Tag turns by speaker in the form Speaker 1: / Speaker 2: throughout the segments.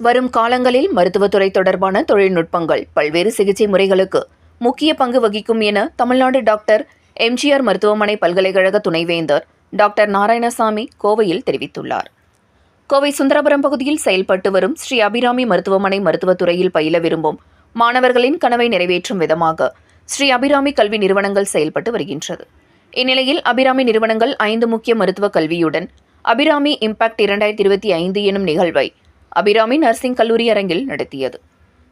Speaker 1: வரும் காலங்களில் மருத்துவத்துறை தொடர்பான தொழில்நுட்பங்கள் பல்வேறு சிகிச்சை முறைகளுக்கு முக்கிய பங்கு வகிக்கும் என தமிழ்நாடு டாக்டர் எம்ஜிஆர் மருத்துவமனை பல்கலைக்கழக துணைவேந்தர் டாக்டர் நாராயணசாமி கோவையில் தெரிவித்துள்ளார். கோவை சுந்தரபுரம் பகுதியில் செயல்பட்டு வரும் ஸ்ரீ அபிராமி மருத்துவமனை மருத்துவத்துறையில் பயில விரும்பும் மாணவர்களின் கனவை நிறைவேற்றும் விதமாக ஸ்ரீ அபிராமி கல்வி நிறுவனங்கள் செயல்பட்டு வருகின்றது. இந்நிலையில் அபிராமி நிறுவனங்கள் ஐந்து முக்கிய மருத்துவ கல்வியுடன் அபிராமி இம்பாக்ட் இரண்டாயிரத்தி இருபத்தி ஐந்து எனும் நிகழ்வை அபிராமி நர்சிங் கல்லூரி அரங்கில் நடத்தியது.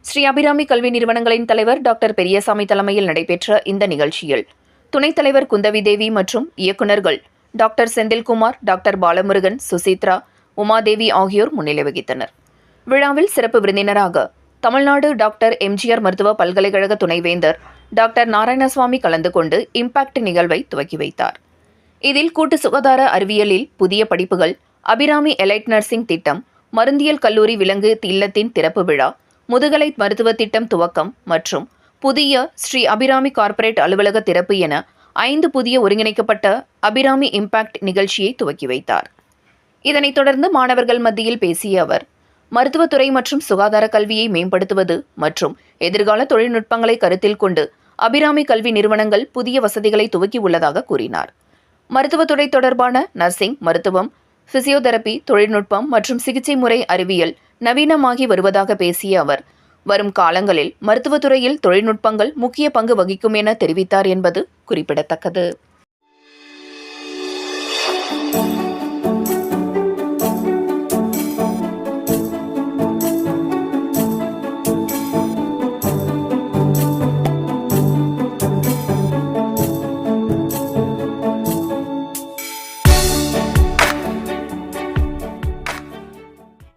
Speaker 1: ஸ்ரீ அபிராமி கல்வி நிறுவனங்களின் தலைவர் டாக்டர் பெரியசாமி தலைமையில் நடைபெற்ற இந்த நிகழ்ச்சியில் துணைத் தலைவர் குந்தவி தேவி மற்றும் இயக்குநர்கள் டாக்டர் செந்தில்குமார் டாக்டர் பாலமுருகன் சுசித்ரா உமாதேவி ஆகியோர் முன்னிலை வகித்தனர். விழாவில் சிறப்பு விருந்தினராக தமிழ்நாடு டாக்டர் எம்ஜிஆர் மருத்துவ பல்கலைக்கழக துணைவேந்தர் டாக்டர் நாராயணசுவாமி கலந்து கொண்டு இம்பாக்ட் நிகழ்வை துவக்கி வைத்தார். இதில் கூட்டு சுகாதார அறிவியலில் புதிய படிப்புகள் அபிராமி எலைட் நர்சிங் திட்டம் மருந்தியல் கல்லூரி விலங்கு இல்லத்தின் திறப்பு விழா முதுகலை மருத்துவ திட்டம் துவக்கம் மற்றும் புதிய ஸ்ரீ அபிராமி கார்ப்பரேட் அலுவலக திறப்பு என ஐந்து புதிய ஒருங்கிணைக்கப்பட்ட அபிராமி இம்பாக்ட் நிகழ்ச்சியை துவக்கி வைத்தார். இதனைத் தொடர்ந்து மாணவர்கள் மத்தியில் பேசிய அவர் மருத்துவத்துறை மற்றும் சுகாதார கல்வியை மேம்படுத்துவது மற்றும் எதிர்கால தொழில்நுட்பங்களை கருத்தில் கொண்டு அபிராமி கல்வி நிறுவனங்கள் புதிய வசதிகளை துவக்கி உள்ளதாக கூறினார். மருத்துவத்துறை தொடர்பான நர்சிங் மருத்துவம் பிசியோதெரபி தொழில்நுட்பம் மற்றும் சிகிச்சை முறை அறிவியல் நவீனமாகி வருவதாக பேசிய அவர் வரும் காலங்களில் மருத்துவத்துறையில் தொழில்நுட்பங்கள் முக்கிய பங்கு வகிக்கும் என தெரிவித்தார் என்பது குறிப்பிடத்தக்கது.